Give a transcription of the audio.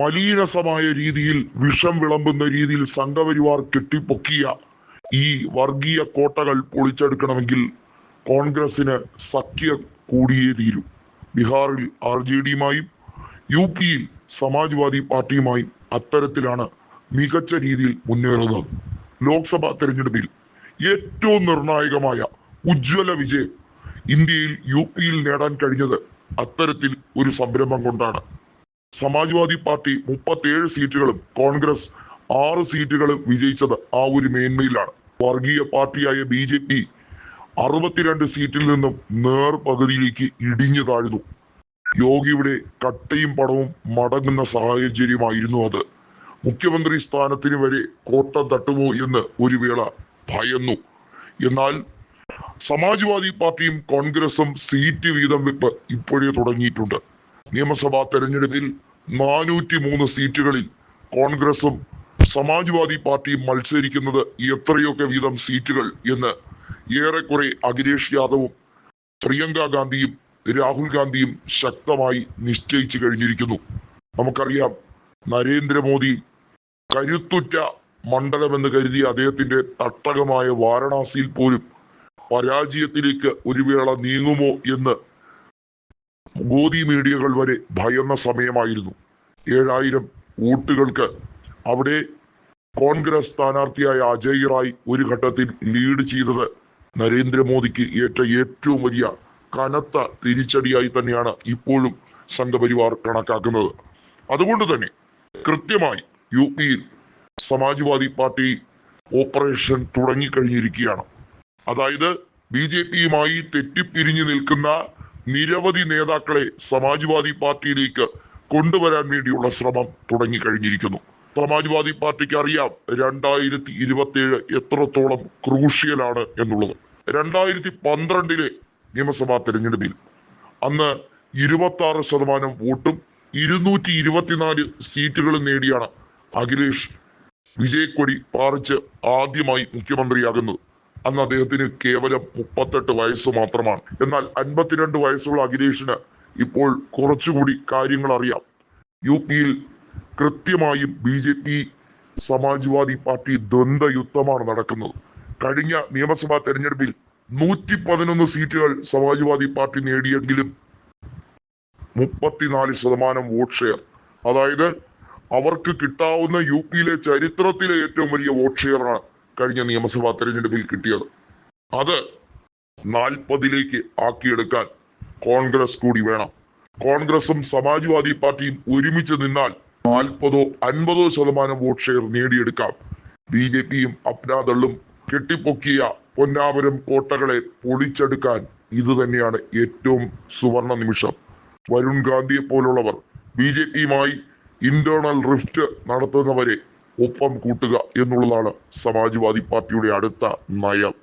മലീനസമായ രീതിയിൽ വിഷം വിളമ്പുന്ന രീതിയിൽ സംഘപരിവാർ കെട്ടിപ്പൊക്കിയ ഈ വർഗീയ കോട്ടകൾ പൊളിച്ചെടുക്കണമെങ്കിൽ കോൺഗ്രസിന് സഖ്യം കൂടിയേ തീരൂ. ബീഹാറിൽ ആർ ജെ ഡിയുമായും യു പിയിൽ സമാജ്വാദി പാർട്ടിയുമായും അത്തരത്തിലാണ് മികച്ച രീതിയിൽ മുന്നേറുന്നത്. ലോക്സഭാ തെരഞ്ഞെടുപ്പിൽ ഏറ്റവും നിർണായകമായ ഉജ്ജ്വല വിജയം ഇന്ത്യയിൽ യു പിയിൽ നേടാൻ കഴിഞ്ഞത് അത്തരത്തിൽ ഒരു സംരംഭം കൊണ്ടാണ്. സമാജ്വാദി പാർട്ടി മുപ്പത്തേഴ് സീറ്റുകളും കോൺഗ്രസ് ആറ് സീറ്റുകളും വിജയിച്ചത് ആ ഒരു മേന്മയിലാണ്. വർഗീയ പാർട്ടിയായ ബി ജെ പി അറുപത്തിരണ്ട് സീറ്റിൽ നിന്നും നേർ പകുതിയിലേക്ക് ഇടിഞ്ഞു താഴ്ന്നു. യോഗിയുടെ കട്ടയും പടവും മടങ്ങുന്ന സാഹചര്യമായിരുന്നു അത്. മുഖ്യമന്ത്രി സ്ഥാനത്തിന് വരെ കോട്ടം തട്ടുമോ എന്ന് ഒരു വേള ഭയന്നു. എന്നാൽ സമാജ്വാദി പാർട്ടിയും കോൺഗ്രസും സീറ്റ് വീതം വെപ്പ് ഇപ്പോഴേ തുടങ്ങിയിട്ടുണ്ട്. നിയമസഭാ തെരഞ്ഞെടുപ്പിൽ നാനൂറ്റി മൂന്ന് സീറ്റുകളിൽ കോൺഗ്രസും സമാജ്വാദി പാർട്ടിയും മത്സരിക്കുന്നത് എത്രയൊക്കെ വീതം സീറ്റുകൾ എന്ന് ഏറെക്കുറെ അഖിലേഷ് യാദവും പ്രിയങ്ക ഗാന്ധിയും രാഹുൽ ഗാന്ധിയും ശക്തമായി നിശ്ചയിച്ചു കഴിഞ്ഞിരിക്കുന്നു. നമുക്കറിയാം നരേന്ദ്രമോദി കരുത്തുറ്റ മണ്ഡലമെന്ന് കരുതിയ അദ്ദേഹത്തിന്റെ തട്ടകമായ വാരണാസിയിൽ പോലും പരാജയത്തിലേക്ക് ഒരു വേള നീങ്ങുമോ എന്ന് ഗോദി മീഡിയകൾ വരെ ഭയന്ന സമയമായിരുന്നു. ഏഴായിരം വോട്ടുകൾക്ക് അവിടെ കോൺഗ്രസ് സ്ഥാനാർത്ഥിയായ അജയ് റായ് ഒരു ഘട്ടത്തിൽ ലീഡ് ചെയ്തത് നരേന്ദ്രമോദിക്ക് ഏറ്റ ഏറ്റവും വലിയ കനത്ത തിരിച്ചടിയായി തന്നെയാണ് ഇപ്പോഴും സംഘപരിവാർ കണക്കാക്കുന്നത്. അതുകൊണ്ട് തന്നെ കൃത്യമായി യു പിയിൽ സമാജ്വാദി പാർട്ടി ഓപ്പറേഷൻ തുടങ്ങിക്കഴിഞ്ഞിരിക്കുകയാണ്. അതായത് ബി ജെ പിയുമായി തെറ്റിപ്പിരിഞ്ഞു നിൽക്കുന്ന നിരവധി നേതാക്കളെ സമാജ്വാദി പാർട്ടിയിലേക്ക് കൊണ്ടുവരാൻ വേണ്ടിയുള്ള ശ്രമം തുടങ്ങി കഴിഞ്ഞിരിക്കുന്നു സമാജ്വാദി പാർട്ടിക്ക് അറിയാം രണ്ടായിരത്തി ഇരുപത്തിയേഴ് എത്രത്തോളം ക്രൂഷ്യലാണ് എന്നുള്ളത്. രണ്ടായിരത്തി പന്ത്രണ്ടിലെ നിയമസഭാ തെരഞ്ഞെടുപ്പിൽ അന്ന് ഇരുപത്തി ആറ് ശതമാനം വോട്ടും ഇരുന്നൂറ്റി ഇരുപത്തിനാല് സീറ്റുകളും നേടിയാണ് അഖിലേഷ് വിജയക്കൊടി പാറിച്ച് ആദ്യമായി മുഖ്യമന്ത്രിയാകുന്നത്. അന്ന് അദ്ദേഹത്തിന് കേവലം മുപ്പത്തെട്ട് വയസ്സ് മാത്രമാണ്. എന്നാൽ അൻപത്തിരണ്ട് വയസ്സുള്ള അഖിലേഷിന് ഇപ്പോൾ കുറച്ചുകൂടി കാര്യങ്ങൾ അറിയാം യു പിയിൽ കൃത്യമായും B J P Samajwadi party ദ്വന്ദ്വ യുദ്ധമാണ് നടക്കുന്നത്. കഴിഞ്ഞ നിയമസഭാ തെരഞ്ഞെടുപ്പിൽ നൂറ്റി പതിനൊന്ന് സീറ്റുകൾ സമാജ്വാദി പാർട്ടി നേടിയെങ്കിലും മുപ്പത്തിനാല് ശതമാനം വോട്ട് ഷെയർ. അതായത് അവർക്ക് കിട്ടാവുന്ന യു പിയിലെ ചരിത്രത്തിലെ ഏറ്റവും വലിയ വോട്ട് ഷെയറാണ് കഴിഞ്ഞ നിയമസഭാ തെരഞ്ഞെടുപ്പിൽ കിട്ടിയത്. അത് നാൽപ്പതിലേക്ക് ആക്കിയെടുക്കാൻ കോൺഗ്രസ് കൂടി വേണം. കോൺഗ്രസും സമാജ്വാദി പാർട്ടിയും ഒരുമിച്ച് നിന്നാൽ നാൽപ്പതോ അൻപതോ ശതമാനം വോട്ട് ഷെയർ നേടിയെടുക്കാം. ബി ജെ പിയും അപ്നാദളും കെട്ടിപ്പൊക്കിയ പൊന്നാപുരം കോട്ടകളെ പൊളിച്ചെടുക്കാൻ ഇത് തന്നെയാണ് ഏറ്റവും സുവർണ നിമിഷം. വരുൺ ഗാന്ധിയെ പോലുള്ളവർ ബി ജെ പിയുമായി ഇന്റേണൽ റിഫ്റ്റ് നടത്തുന്നവരെ ഒപ്പം കൂട്ടുക എന്നുള്ളതാണ് സമാജ്വാദി പാർട്ടിയുടെ അടുത്ത നയം.